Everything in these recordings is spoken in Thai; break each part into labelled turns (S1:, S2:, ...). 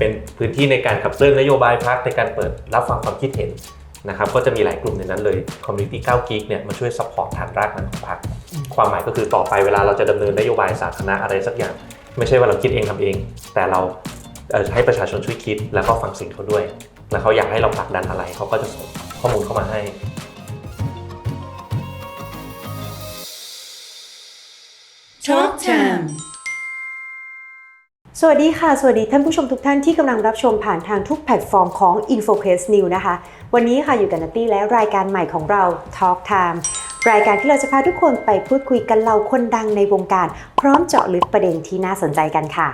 S1: เป็นพื้นที่ในการขับเคลื่อนนโยบายพักในการเปิดรับฟังความคิดเห็นนะครับก็จะมีหลายกลุ่มในนั้นเลยคอมมูนิตี้9กิกเนี่ยมาช่วยซัพพอร์ตฐานรากนั้นของพรรคความหมายก็คือต่อไปเวลาเราจะดำเนินนโยบายสาธารณะอะไรสักอย่าง ไม่ใช่ว่าเราคิดเองทำเอง แต่เราให้ประชาชนช่วยคิดแล้วก็ฟังเสิ่งเขาด้วย แล้วเขาอยากให้เราผลักดันอะไรเขาก็จะส่งข้อมูลเข้ามาให้
S2: Talk Time
S3: สวัสดีค่ะ สวัสดีท่านผู้ชมทุกท่านที่กำลังรับชมผ่านทางทุกแพลตฟอร์มของ InfoQuest News นะคะ วันนี้ค่ะอยู่กับนัตตี้และรายการใหม่ของเรา Talk Time รายการที่เราจะพาทุกคนไปพูดคุยกันเราคนดังในวงการ พร้อมเจาะลึกประเด็นที่น่าสนใจกันค่ะ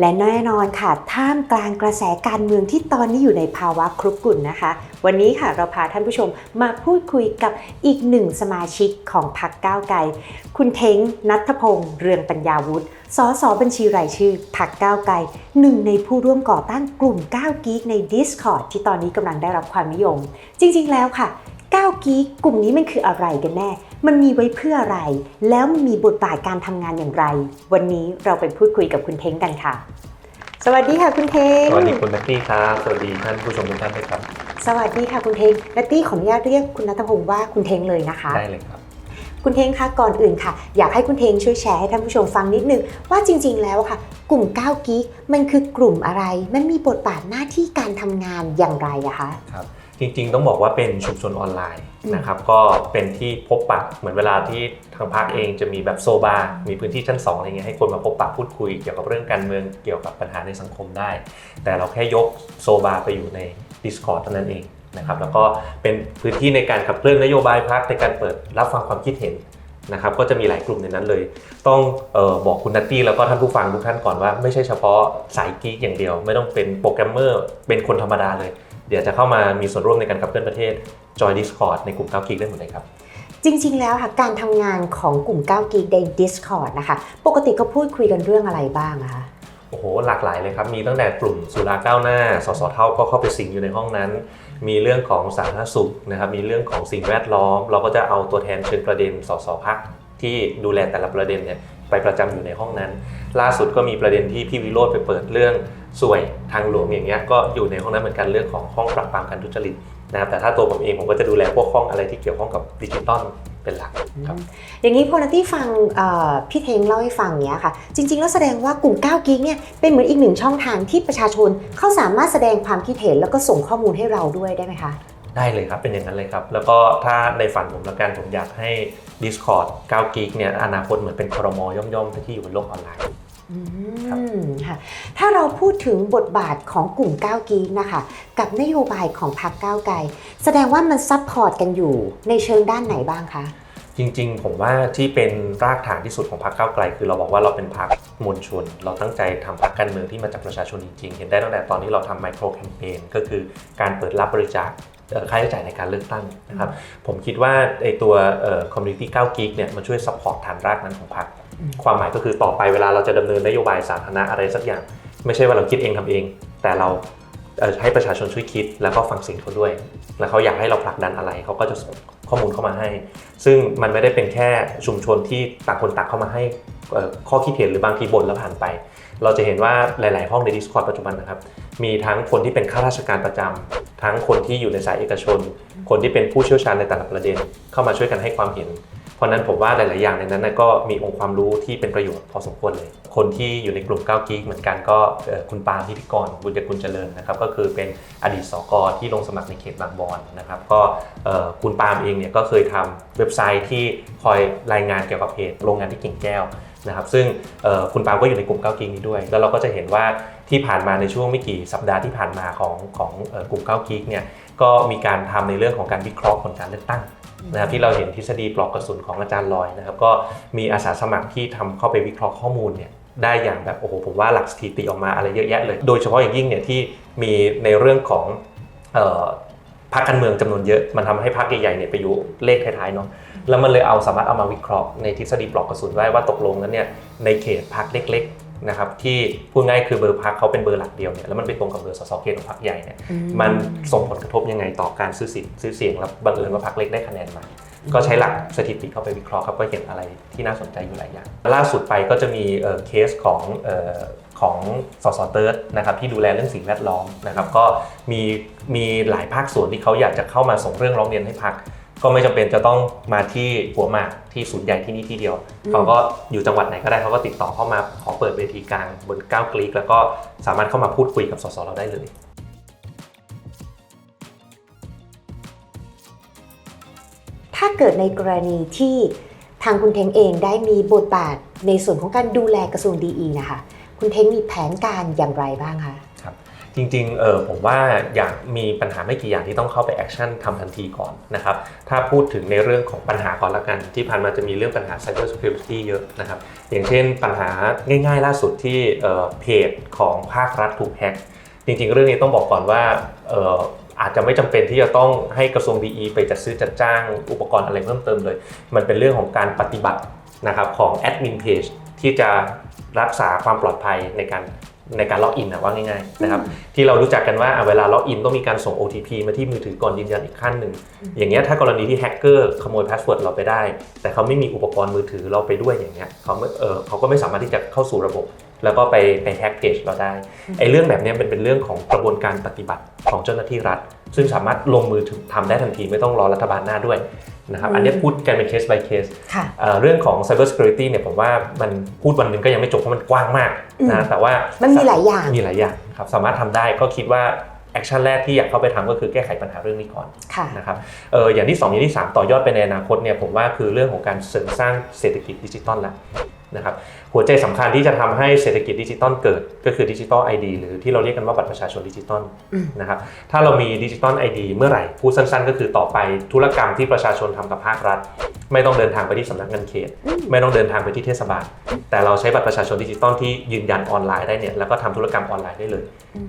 S3: และแน่นอนค่ะ ท่ามกลางกระแสการเมืองที่ตอนนี้อยู่ในภาวะครุกรุ่นนะคะ วันนี้ค่ะเราพาท่านผู้ชมมาพูดคุยกับอีกหนึ่งสมาชิกของพรรคก้าวไกล คุณเทงนัทพงษ์เรืองปัญญาวุฒิสสบัญชีรายชื่อพรรคก้าวไกลหนึ่งในผู้ร่วมก่อตั้งกลุ่ม9กีกใน Discord ที่ตอนนี้กำลังได้รับความนิยม จริงๆแล้วค่ะ9กีกกลุ่มนี้มันคืออะไรกันแน่ มันมีไว้เพื่ออะไร แล้วมันมีบทบาทการทำงานอย่างไร วันนี้เราไปพูดคุยกับคุณเท้งกันค่ะ สวัสดีค่ะคุณเท้ง
S1: สวัสดีคุณแม็กกี้ครับ สวัสดีท่านผู้ชมทุกท่านด้วยครับ
S3: สวัสดีค่ะคุณเท้งนัตตี้ขออนุญาตเรียกคุณนัทพงศ์ว่าคุณเท้งเลยนะคะ
S1: ได้เลยครับ
S3: คุณเทงคะก่อนอื่นค่ะ อยากให้คุณเทงช่วยแชร์ให้ท่านผู้ชมฟังนิดนึง ว่าจริง ๆ แล้วค่ะ กลุ่ม9กิ๊กมันคือกลุ่มอะไร มันมีบทบาทหน้าที่การทำงานอย่างไรอะคะ
S1: ครับ จริงๆ ต้องบอกว่าเป็นชุมชนออนไลน์นะครับก็เป็นที่พบปะเหมือนเวลาที่ทางภาคเองจะมีแบบโซบามีพื้นที่ชั้น2อะไรเงี้ยให้คนมาพบปะพูดคุยเกี่ยวกับเรื่องการเมืองเกี่ยวกับปัญหาในสังคมได้ แต่เราแค่ยกโซบาไปอยู่ใน Discord เท่านั้นเองนะครับแล้วก็เป็นพื้นที่ในการขับเคลื่อนนโยบายพักในการเปิดรับฟังความคิดเห็นนะครับก็จะมีหลายกลุ่มในนั้นเลย ต้องเออบอกคุณนัตตี้แล้วก็ท่านผู้ฟังทุกท่านก่อนว่าไม่ใช่เฉพาะสายกีกอย่างเดียว ไม่ต้องเป็นโปรแกรมเมอร์เป็นคนธรรมดาเลย เดี๋ยวจะเข้ามามีส่วนร่วมในการขับเคลื่อนประเทศจอย Discord ในกลุ่ม9กิกได้หมดเลยครับ
S3: จริง ๆ แล้วค่ะการทำงานของกลุ่ม9กิ๊กใน Discord นะคะ ปกติก็พูดคุยกันเรื่องอะไรบ้างอะคะ
S1: โอ้โหหลากหลายเลยครับ มีตั้งแต่กลุ่มสุราก้าวหน้า สสเท่าก็เข้าไปสิงอยู่ในห้องนั้น มีเรื่องของสาธารณสุขนะครับ มีเรื่องของสิ่งแวดล้อม เราก็จะเอาตัวแทนเชิงประเด็น สสพักที่ดูแลแต่ละประเด็นเนี่ยไปประจำอยู่ในห้องนั้น ล่าสุดก็มีประเด็นที่พี่วิโรธไปเปิดเรื่อง สวยทางหลวงอย่างเงี้ยก็อยู่ในห้องนั้นเหมือนกันเรื่องของห้องปราบปรามการทุจริตนะครับแต่ถ้าตัวผมเองผมก็จะดูแลพวกห้องอะไรที่เกี่ยวข้องกับดิจิตอลเป็นหลักครับ
S3: อย่างนี้พอนัตตี้ฟังเอ่อพี่เทงเล่าให้ฟังเนี้ยค่ะ จริง ๆ แล้วแสดงว่ากลุ่ม9กิ๊กเนี่ยเป็นเหมือนอีกหนึ่งช่องทางที่ประชาชนเขาสามารถแสดงความคิดเห็นแล้วก็ส่งข้อมูลให้เราด้วยได้ไหมคะ
S1: ได้เลยครับ เป็นอย่างนั้นเลยครับ แล้วก็ถ้าในฝันผมละกันผมอยากให้ Discord 9 g i g เนี่ยอนาคตเหมือนเป็นครมย่อมๆที่อยู่บนโลกออนไลน์
S3: อืมค่ะถ้าเราพูดถึงบทบาทของกลุ่มก้าวกีนะคะกับนโยบายของพรรคก้าวไกลแสดงว่ามันซับพอร์ตกันอยู่ในเชิงด้านไหนบ้างคะ
S1: จริงๆ ผมว่าที่เป็นรากฐานที่สุดของพรรคก้าวไกล คือเราบอกว่าเราเป็นพรรคมวลชน เราตั้งใจทำพรรคการเมืองที่มาจากประชาชนจริงๆ เห็นได้ตั้งแต่ตอนที่เราทำไมโครแคมเปญก็คือการเปิดรับบริจาคค่าใช้จ่ายในการเลือกตั้งนะครับผมคิดว่าไอตัวคอมมูนิตี้9กิกเนี่ยมันช่วยซัพพอร์ตฐานรากนั้นของพรรค ความหมายก็คือต่อไปเวลาเราจะดำเนินนโยบายสาธารณะอะไรสักอย่าง ไม่ใช่ว่าเราคิดเองทำเอง แต่เราให้ประชาชนช่วยคิดแล้วก็ฟังเสิ่งเขาด้วย แล้วเขาอยากให้เราผลักดันอะไรเขาก็จะส่งข้อมูลเข้ามาให้ ซึ่งมันไม่ได้เป็นแค่ชุมชนที่ต่างคนต่างเข้ามาให้ข้อคิดเห็นหรือบางทีบ่นแล้วผ่านไป เราจะเห็นว่าหลาย ๆ ห้องใน Discord ปัจจุบันนะครับ มีทั้งคนที่เป็นข้าราชการประจำทั้งคนที่อยู่ในสายเอกชน คนที่เป็นผู้เชี่ยวชาญในแต่ละประเด็น เข้ามาช่วยกันให้ความเห็น เพราะนั้นผมว่าหลาย ๆ อย่างในนั้นก็มีองค์ความรู้ที่เป็นประโยชน์พอสมควรเลย คนที่อยู่ในกลุ่ม9กิ๊กเหมือนกันก็คุณปาล์มพิธีกรบุญยกุลเจริญนะครับก็คือเป็นอดีตสกที่ลงสมัครในเขตบางบอนนะครับก็คุณปาล์มเองเนี่ยก็เคยทำเว็บไซต์ที่คอยรายงานเกี่ยวกับเหตุโรงงานที่กิ่งแก้วนะครับซึ่งคุณปาล์มก็อยู่ในกลุ่ม9กิ๊กนี้ด้วย แล้วเราก็จะเห็นว่าที่ผ่านมาในช่วงไม่กี่สัปดาห์ที่ผ่านมาของของกลุ่ม9กิ๊กเนี่ยก็มีการทำในเรื่องของการวิเคราะห์ผลการเลือกตั้ง นะครับที่เราเห็นทฤษฎีปลอกกระสุนของอาจารย์ลอยนะครับก็มีอาสาสมัครที่ทำเข้าไปวิเคราะห์ข้อมูลเนี่ยได้อย่างแบบโอ้โหผมว่าหลักสถิติออกมาอะไรเยอะแยะเลย โดยเฉพาะอย่างยิ่งเนี่ยที่มีในเรื่องของออพรรคการเมืองจำนวนเยอะมันทำให้พรรคใหญ่ๆเนี่ยไปอยู่เลขท้ายๆเนาะแล้วมันเลยเอาสามารถเอามาวิเคราะห์ในทฤษฎีปลอกกระสุนได้ว่าตกลงนั้นเนี่ยในเขตพรรคเล็กๆ นะครับที่พูดง่ายคือเบอร์พรรคเขาเป็นเบอร์หลักเดียวเนี่ยแล้วมันไปตรงกับเบอร์สสเขตของพรรคใหญ่เนี่ยมันส่งผลกระทบยังไงต่อการซื้อสิทธิ์ซื้อเสียงแล้วบังเอิญว่าพรรคเล็กได้คะแนนมา ก็ใช้หลักสถิติเข้าไปวิเคราะห์ครับก็เห็นอะไรที่น่าสนใจอยู่หลายอย่างล่าสุดไปก็จะมีเอ่อเคสของเอ่อของสสเติร์ดนะครับที่ดูแลเรื่องสิ่งแวดล้อมนะครับก็มีมีหลายภาคส่วนที่เขาอยากจะเข้ามาส่งเรื่องร้องเรียนให้พัก ก็ไม่จำเป็นจะต้องมาที่หัวหมากที่ศูนย์ใหญ่ที่นี่ที่เดียว
S3: อืม
S1: เขาก็อยู่จังหวัดไหนก็ได้เขาก็ติดต่อเข้ามาขอเปิดเวทีกลางบนก้าวกลีกแล้วก็สามารถเข้ามาพูดคุยกับสสเราได้เลย
S3: ถ้าเกิดในกรณีที่ทางคุณเทงเองได้มีบทบาทในส่วนของการดูแลกระทรวงดีนะคะ คุณเทงมีแผนการอย่างไรบ้างคะ
S1: จริงๆเออผมว่าอยากมีปัญหาไม่กี่อย่างที่ต้องเข้าไปแอคชั่นทำทันทีก่อนนะครับถ้าพูดถึงในเรื่องของปัญหาก่อนละกัน ที่ผ่านมาจะมีเรื่องปัญหา Cyber Security เยอะนะครับอย่างเช่นปัญหาง่ายๆ ล่าสุดที่เออเพจของภาครัฐถูกแฮ็กจริงๆ เรื่องนี้ต้องบอกก่อนว่าเอออาจจะไม่จำเป็นที่จะต้องให้กระทรวงดีไปจัดซื้อจัดจ้างอุปกรณ์อะไรเพิ่มเติมเลย มันเป็นเรื่องของการปฏิบัตินะครับของแอดมินเพจที่จะรักษาความปลอดภัยในการ ในการล็อกอินนะว่าง่ายๆนะครับที่เรารู้จักกันว่าอะเวลาล็อกอินต้องมีการส่ง OTP มาที่มือถือก่อนยืนยันอีกขั้นหนึ่งอย่างเงี้ยถ้ากรณีที่แฮกเกอร์ขโมยพาสเวิร์ดเราไปได้ แต่เขาไม่มีอุปกรณ์มือถือเราไปด้วยอย่างเงี้ยเขาไม่เออเขาก็ไม่สามารถที่จะเข้าสู่ระบบ แล้วก็ไปไปแฮกเพจเราได้ไอ้เรื่องแบบเนี้ยเป็นเป็นเรื่องของกระบวนการปฏิบัติของเจ้าหน้าที่รัฐ ซึ่งสามารถลงมือถึงทำได้ทันทีไม่ต้องรอรัฐบาลหน้าด้วยนะครับอันเนี้ยพูดกันเป็นเคส by เคส
S3: ค่ะ
S1: เอ่อเรื่องของ Cyber Security เนี่ยผมว่ามันพูดวันหนึงก็ยังไม่จบเพราะมันกว้างมาก
S3: อืม
S1: นะแต่ว่า
S3: มันมีหลายอย่าง
S1: มีหลายอย่างครับสามารถทำได้ก็คิดว่าแอคชั่นแรกที่อยากเข้าไปทำก็คือแก้ไขปัญหาเรื่องนี้ก่อน
S3: ค่ะ
S1: นะครับเอออย่างที่ 2 อย่างที่ 3 ต่อยอดไปในอนาคตเนี่ยผมว่าคือเรื่องของการเสริมสร้างเศรษฐกิจดิจิตอลละ นะครับหัวใจสำคัญที่จะทำให้เศรษฐกิจดิจิตอลเกิดก็คือดิจิตอลไอดีหรือที่เราเรียกกันว่าบัตรประชาชนดิจิตอล
S3: อืม
S1: นะครับถ้าเรามีดิจิตอลไอดีเมื่อไหร่พูดสั้นๆ ก็คือต่อไปธุรกรรมที่ประชาชนทำกับภาครัฐ ไม่ต้องเดินทางไปที่สำนักงานเขต ไม่ต้องเดินทางไปที่เทศบาล แต่เราใช้บัตรประชาชนดิจิตอลที่ยืนยันออนไลน์ได้เนี่ยแล้วก็ทำธุรกรรมออนไลน์ได้เลย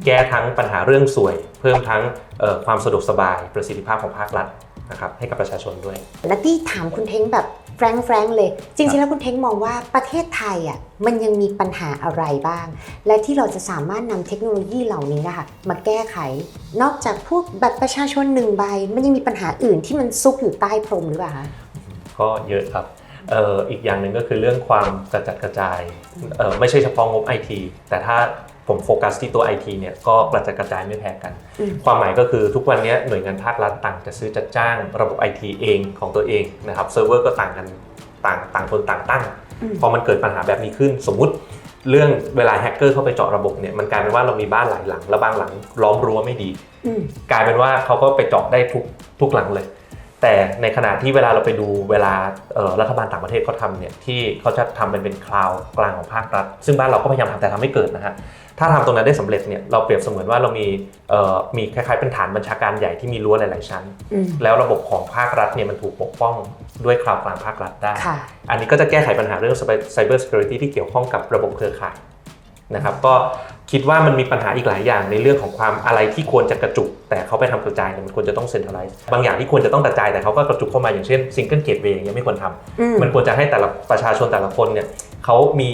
S1: แก้ทั้งปัญหาเรื่องสวย เพิ่มทั้งเอ่อความสะดวกสบายประสิทธิภาพของภาครัฐนะครับให้กับประชาชนด้วย
S3: นัตตี้ถามคุณเท้งแบบ แฟรงแฟรงๆเลย จริงๆ แล้วคุณเท้งมองว่าประเทศไทยอะมันยังมีปัญหาอะไรบ้าง และที่เราจะสามารถนำเทคโนโลยีเหล่านี้นะคะมาแก้ไข นอกจากพวกบัตรประชาชนหนึ่งใบ มันยังมีปัญหาอื่นที่มันซุกอยู่ใต้พรมหรือเปล่าคะ
S1: ก็เยอะครับเอ่ออีกอย่างหนึ่งก็คือเรื่องความกระจัดกระจายเอ่อไม่ใช่เฉพาะงบไอทีแต่ถ้า ผมโฟกัสที่ตัว IT เนี่ยก็กระจัดกระจายไม่แพ้กัน
S3: อืม
S1: ความหมายก็คือทุกวันนี้หน่วยงานภาครัฐต่างจะซื้อจัดจ้างระบบ IT เองของตัวเองนะครับเซิร์ฟเวอร์ก็ต่างกันต่างต่างคนต่างตั้ง
S3: อืม
S1: พอมันเกิดปัญหาแบบนี้ขึ้นสมมุติเรื่องเวลาแฮกเกอร์เข้าไปเจาะระบบเนี่ยมันกลายเป็นว่าเรามีบ้านหลายหลัง แล้วบางหลังล้อมรั้วไม่ดี
S3: อืม
S1: กลายเป็นว่าเขาก็ไปเจาะได้ทุกทุกหลังเลย แต่ในขณะที่เวลาเราไปดูเวลาเอ่อรัฐบาลต่างประเทศเขาทำเนี่ยที่เขาจะทำเป็นเป็นคลาวด์กลางของภาครัฐ ซึ่งบ้านเราก็พยายามทำแต่ทำไม่เกิดนะฮะ ถ้าทำตรงนั้นได้สำเร็จเนี่ยเราเปรียบเสมือนว่าเรามีเอ่อมีคล้ายๆเป็นฐานบัญชาการใหญ่ที่มีรั้วหลาย ๆ ชั้น
S3: อืม
S1: แล้วระบบของภาครัฐเนี่ยมันถูกปกป้องด้วยคลาวด์กลางภาครัฐได้
S3: ค่ะ
S1: อันนี้ก็จะแก้ไขปัญหาเรื่อง Cyber Security ที่เกี่ยวข้องกับระบบเครือข่ายนะครับก็ คิดว่ามันมีปัญหาอีกหลายอย่างในเรื่องของความอะไรที่ควรจะกระจุก แต่เขาไปทำกระจายเนี่ยมันควรจะต้อง centralize บางอย่างที่ควรจะต้องกระจายแต่เขาก็กระจุกเข้ามาอย่างเช่น single gateway อย่างเงี้ยไม่ควรทำ
S3: อืม
S1: มันควรจะให้แต่ละประชาชนแต่ละคนเนี่ยเขามี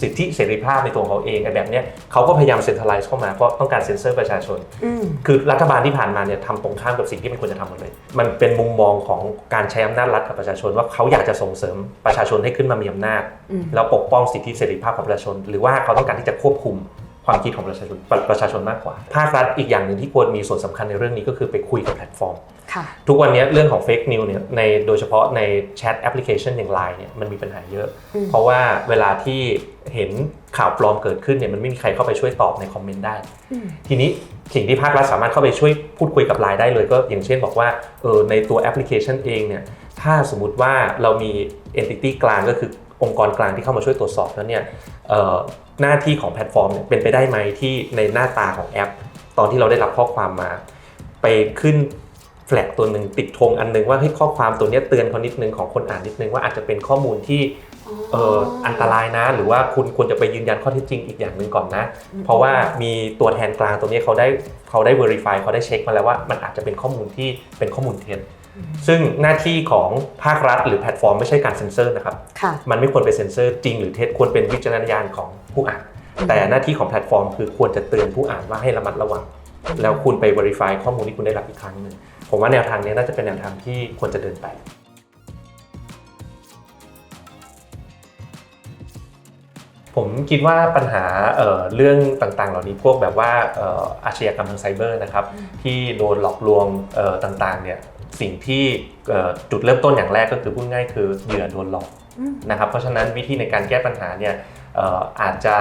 S1: สิทธิเสรีภาพในตัวของเขาเองไอ้แบบเนี้ยเขาก็พยายาม centralize เข้ามาเพราะต้องการเซ็นเซอร์ประชาชน
S3: อืม
S1: คือรัฐบาลที่ผ่านมาเนี่ยทำตรงข้ามกับสิ่งที่มันควรจะทำหมดเลย มันเป็นมุมมองของการใช้อำนาจรัฐกับประชาชนว่าเขาอยากจะส่งเสริมประชาชนให้ขึ้นมามีอำนาจ
S3: อืม
S1: แล้วปกป้องสิทธิเสรีภาพของประชาชน หรือว่าเขาต้องการที่จะควบคุม ความคิดของประชาชนประประชาชนมากกว่า ภาครัฐอีกอย่างหนึ่งที่ควรมีส่วนสำคัญในเรื่องนี้ก็คือไปคุยกับแพลตฟอร์ม
S3: ค่ะ
S1: ทุกวันนี้เรื่องของเฟกนิวเนี่ยในโดยเฉพาะในแชทแอปพลิเคชันอย่างไลน์เนี่ยมันมีปัญหาเยอะ
S3: อืม
S1: เพราะว่าเวลาที่เห็นข่าวปลอมเกิดขึ้นเนี่ยมันไม่มีใครเข้าไปช่วยตอบในคอมเมนต์ได้
S3: อืม
S1: ทีนี้สิ่งที่ภาครัฐสามารถเข้าไปช่วยพูดคุยกับไลน์ได้เลย ก็อย่างเช่นบอกว่าเออในตัวแอปพลิเคชันเองเนี่ยถ้าสมมติว่าเรามี entity กลางก็คือ องค์กรกลางที่เข้ามาช่วยตรวจสอบแล้วเนี่ยเอ่อหน้าที่ของแพลตฟอร์มเนี่ยเป็นไปได้ไหมที่ในหน้าตาของแอป ตอนที่เราได้รับข้อความมา ไปขึ้นแฟลกตัวหนึ่งติดธงอันหนึงว่าให้ข้อความตัวเนี้ยเตือนเขานิดนึงของคนอ่านนิดนึงว่าอาจจะเป็นข้อมูลที่เอ่ออันตรายนะ หรือว่าคุณควรจะไปยืนยันข้อเท็จจริงอีกอย่างหนึ่งก่อนนะ เพราะว่ามีตัวแทนกลางตรงนี้เขาได้เขาได้ verify เขาได้เช็คมาแล้วว่ามันอาจจะเป็นข้อมูลที่เป็นข้อมูลเท็จ ซึ่งหน้าที่ของภาครัฐหรือแพลตฟอร์มไม่ใช่การเซ็นเซอร์นะครับ
S3: ค่ะ
S1: มันไม่ควรไปเซ็นเซอร์จริงหรือเท็จควรเป็นวิจารณญาณของผู้อ่าน แต่หน้าที่ของแพลตฟอร์ม คือควรจะเตือนผู้อ่านว่าให้ระมัดระวัง แล้วคุณไป verify ข้อมูลที่คุณได้รับอีกครั้งหนึ่งผมว่าแนวทางนี้น่าจะเป็นแนวทางที่ควรจะเดินไป ผมคิดว่าปัญหาเอ่อเรื่องต่างๆ เหล่านี้พวกแบบว่าเอ่ออาชญากรรมทางไซเบอร์นะครับที่โดนหลอกลวงเอ่อต่างๆเนี่ยสิ่งที่เอ่อจุดเริ่มต้นอย่างแรกก็คือพูดง่ายคือเหยื่อโดนหลอก
S3: อืม
S1: นะครับเพราะฉะนั้นวิธีในการแก้ปัญหาเนี่ยเอ่ออาจจะ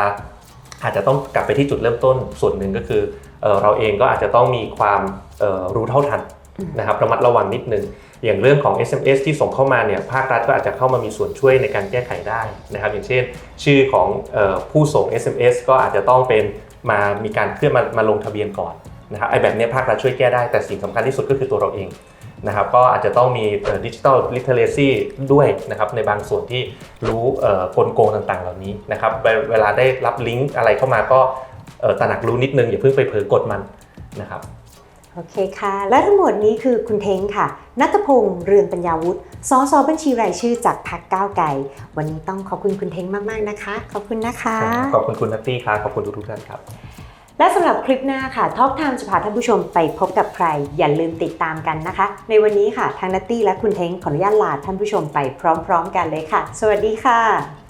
S1: อาจจะต้องกลับไปที่จุดเริ่มต้นส่วนหนึ่งก็คือเอ่อเราเองก็อาจจะต้องมีความเอ่อรู้เท่าทัน
S3: อืม
S1: นะครับระมัดระวังนิดนึง อย่างเรื่องของ SMS ที่ส่งเข้ามาเนี่ยภาครัฐก็อาจจะเข้ามามีส่วนช่วยในการแก้ไขได้นะครับ อย่างเช่น ชื่อของออผู้ส่ง SMS ก็อาจจะต้องเป็นมามีการเคลื่อนมามาลงทะเบียนก่อนนะครับไอ้แบบนี้ภาครัฐช่วยแก้ได้แต่สิ่งสำคัญที่สุดก็คือตัวเราเองนะครับก็อาจจะต้องมีดิจิทัลลิเทเรซีด้วยนะครับในบางส่วนที่รู้กลโกงต่างๆ เหล่านี้นะครับเวลาได้รับลิงก์อะไรเข้ามาก็ตระหนักรู้นิดนึงอย่าเพิ่งไปเผลอกดมันนะครับ
S3: โอเคค่ะ และทั้งหมดนี้คือคุณเท้งค่ะ นัทพงษ์เรืองปัญญาวุฒิสสบัญชีรายชื่อจากพรรคก้าวไกล วันนี้ต้องขอบคุณคุณเท้งมาก ๆ นะคะ ขอบคุณนะคะ
S1: ขอบคุณคุณนัตตี้ครับ ขอบคุณทุกๆท่านครับ
S3: และสำหรับคลิปหน้าค่ะท a l k Time จะพาท่านผู้ชมไปพบกับใคร อย่าลืมติดตามกันนะคะ ในวันนี้ค่ะทางนัตตี้และคุณเท้งขออนุญาตลาท่านผู้ชมไปพร้อม ๆ กันเลยค่ะ สวัสดีค่ะ